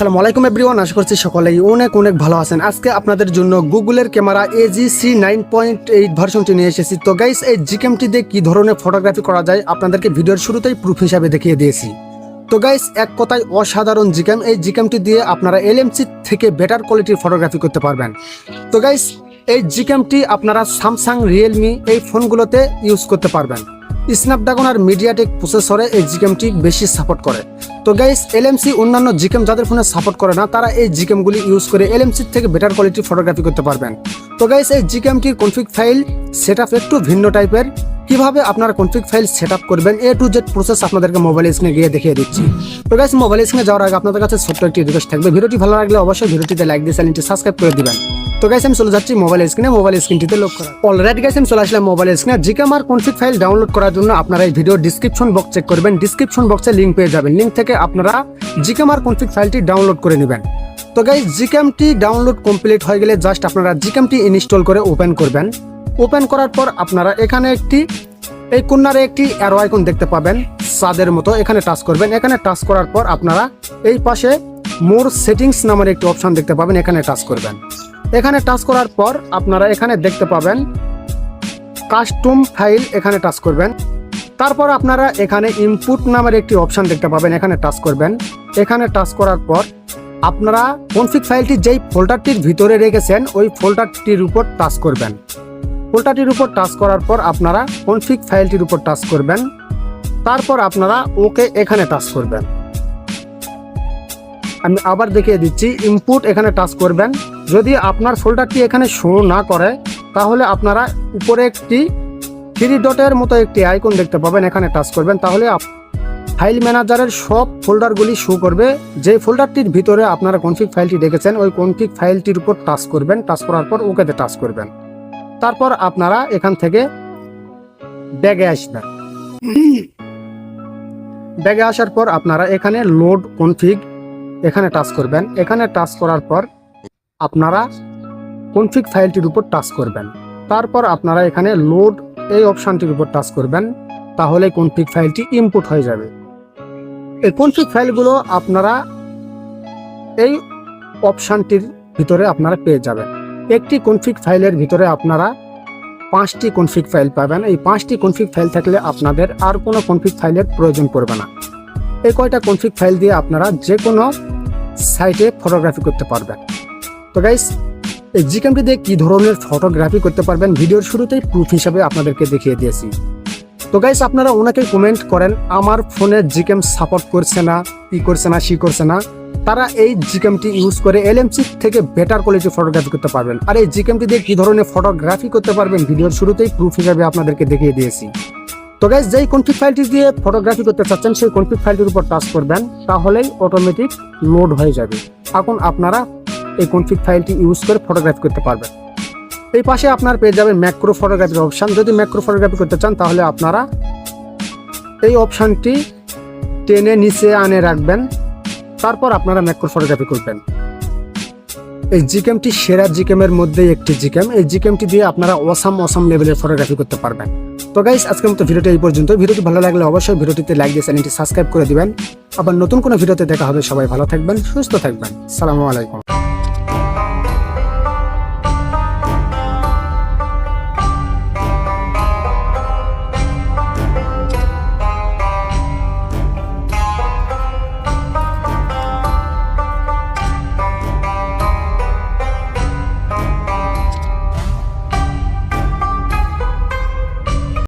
আসসালামু আলাইকুম এভরিওয়ান আশা করছি সকলেই অনেক অনেক ভালো আছেন। আজকে আপনাদের জন্য গুগলের camera A G C nine point eight ভার্সনটি নিয়ে এসেছি। তো গাইস এই জিকেমটি দিয়ে কী ধরনের ফটোগ্রাফি করা যায় আপনাদেরকে ভিডিওর শুরুতেই প্রুফ হিসাবে দেখিয়ে দিয়েছি। তো গাইস এক কথায় অসাধারণ জিকেম এই জিকেমটি দিয়ে আপনারা এলএমসি থেকে বেটার কোয়ালিটির ফটোগ্রাফি করতে পারবেন। তো গাইস এই জিকেমটি আপনারা স্যামসাং রিয়েলমি এই ফোনগুলোতে ইউজ করতে পারবেন। স্ন্যাপড্রাগন আর মিডিয়াটেক প্রসেসরে এই জিকেমটি বেশি সাপোর্ট করে। তো গাইস এলএমসি অন্যান্য জিকেম যাদের ফোনে সাপোর্ট করে না, তারা এই জিকেমগুলি ইউজ করে এলএমসি থেকে বেটার কোয়ালিটির ফটোগ্রাফি করতে পারবেন। তো গাইস এই জিকেমটির কনফিগ ফাইল সেট একটু ভিন্ন টাইপের কীভাবে আপনারা কনফিগ ফাইল সেট করবেন? এ টু জেড প্রসেস আপনাদেরকে মোবাইল স্ক্রিনে গিয়ে দেখিয়ে দিচ্ছি। তো গাইস মোবাইল স্ক্রিনে যাওয়ার আগে আপনাদের কাছে ছোট্ট একটি রিকোয়েস্ট থাকবে। ভিডিওটি ভালো লাগলে অবশ্যই ভিডিওটিতে লাইক দিয়ে চ্যানেলটি সাবস্ক্রাইব করে দিবেন। তো গাইস আমি চলে যাচ্ছি মোবাইল স্ক্রিনে মোবাইল স্ক্রিনটিতে লক করা অলরেডি গাইস আমি চলে আসলাম মোবাইল স্ক্রিনে জিকেম আর কনফিগ ফাইল ডাউনলোড করার জন্য আপনারা এই ভিডিও ডিসক্রিপশন বক্স চেক করবেন। ডিসক্রিপশন বক্সে লিঙ্ক পেয়ে যাবেন। লিঙ্ক থেকে আপনারা জিকেম আর কনফিগ ফাইলটি ডাউনলোড করে নেবেন। তো গাইস জিকেমটি ডাউনলোড কমপ্লিট হয়ে গেলে জাস্ট আপনারা জিকেমটি ইনস্টল করে ওপেন করবেন। ওপেন করার পর আপনারা এখানে একটি, এই কর্নারে একটি অ্যারো আইকন দেখতে পাবেন। সাদের মতো এখানে টাচ করবেন। এখানে টাচ করার পর আপনারা এই পাশে মোর সেটিংস নামের একটি অপশান দেখতে পাবেন, এখানে টাচ করবেন। এখানে টাচ করার পর আপনারা এখানে দেখতে পাবেন, কাস্টম ফাইল এখানে টাচ করবেন। তারপর আপনারা এখানে ইনপুট নামের একটি অপশন দেখতে পাবেন, এখানে টাচ করবেন। এখানে টাচ করার পর আপনারা কনফিগ ফাইলটি যেই ফোল্ডারটির ভিতরে রেখেছেন, ওই ফোল্ডারটির উপর টাচ করবেন। ফোল্ডারটির উপর টাচ করার পর আপনারা কনফিগ ফাইলটির উপর টাচ করবেন। তারপর আপনারা ওকে এখানে টাচ করবেন। আমি আবার দেখিয়ে দিচ্ছি ইনপুট এখানে টাচ করবেন। যদি আপনার ফোল্ডারটি এখানে শো না করে তাহলে আপনারা উপরে একটি থ্রি ডটের মতো একটি আইকন দেখতে পাবেন এখানে টাচ করবেন। তাহলে ফাইল ম্যানেজারের সব ফোল্ডারগুলি শো করবে। যে ফোল্ডারটির ভিতরে আপনারা কনফিগ ফাইলটি রেখেছেন ওই কনফিগ ফাইলটির উপর টাচ করবেন। টাচ করার পর ওকেতে টাচ করবেন। তারপর আপনারা এখান থেকে ব্যাগে আসবেন। ব্যাগে আসার পর আপনারা এখানে লোড কনফিগ এখানে টাচ করবেন। এখানে টাচ করার পর আপনারা কনফিগ ফাইলটির উপর টাচ করবেন। তারপর আপনারা এখানে লোড এই অপশানটির উপর টাচ করবেন। তাহলে কনফিগ ফাইলটি ইনপুট হয়ে যাবে। এই কনফিগ ফাইলগুলো আপনারা এই অপশানটির ভিতরে আপনারা পেয়ে যাবেন। একটি কনফিগ ফাইলের ভিতরে আপনারা পাঁচটি কনফিগ ফাইল পাবেন। এই পাঁচটি কনফিগ ফাইল থাকলে আপনাদের আর কোনো কনফিগ ফাইলের প্রয়োজন পড়বে না। এই কয়টা কনফিগ ফাইল দিয়ে আপনারা যে কোনো সাইটে ফটোগ্রাফি করতে পারবেন। তো গাইস এই জিকেমটি দিয়ে কী ধরনের ফটোগ্রাফি করতে পারবেন ভিডিওর শুরুতেই প্রুফ হিসাবে আপনাদেরকে দেখিয়ে দিয়েছি। তো গাইস আপনারা ওনাকে কমেন্ট করেন, আমার ফোনে জিকেম সাপোর্ট করছে না, ই করছে না, সি করছে না। তারা এই জিকেমটি ইউজ করে এলএমসি থেকে বেটার কোয়ালিটি ফটোগ্রাফি করতে পারবেন। আর এই জিকেমটি দিয়ে কী ধরনের ফটোগ্রাফি করতে পারবেন, ভিডিওর শুরুতেই প্রুফ হিসাবে আপনাদেরকে দেখিয়ে দিয়েছি। তো গাইজ যেই কনফিগ ফাইলটি দিয়ে ফটোগ্রাফি করতে চাচ্ছেন, সেই কনফিগ ফাইলটির উপর টাচ করবেন, তাহলেই অটোমেটিক লোড হয়ে যাবে। এখন আপনারা এই কনফিগ ফাইলটি ইউজ করে ফটোগ্রাফি করতে পারবেন। এই পাশে আপনার পেয়ে যাবেন ম্যাক্রো ফটোগ্রাফির অপশান যদি ম্যাক্রো ফটোগ্রাফি করতে চান, তাহলে আপনারা এই অপশানটি টেনে নিচে আনে রাখবেন, তারপর আপনারা ম্যাক্রো ফটোগ্রাফি করবেন। এই জিকেমটি সেরা জিকেমের মধ্যে একটি জিকেম এই জিকেমটি দিয়ে আপনারা অসাম অসাম লেভেলের ফটোগ্রাফি করতে পারবেন। তো গাইস আজকের মতো ভিডিওটি এই পর্যন্ত ভিডিওটি ভালো লাগলে অবশ্যই ভিডিওটিতে লাইক দিয়ে চ্যানেলটি সাবস্ক্রাইব করে দিবেন। আবার নতুন কোনো ভিডিওতে দেখা হবে। সবাই ভালো থাকবেন, সুস্থ থাকবেন। সালামু আলাইকুম।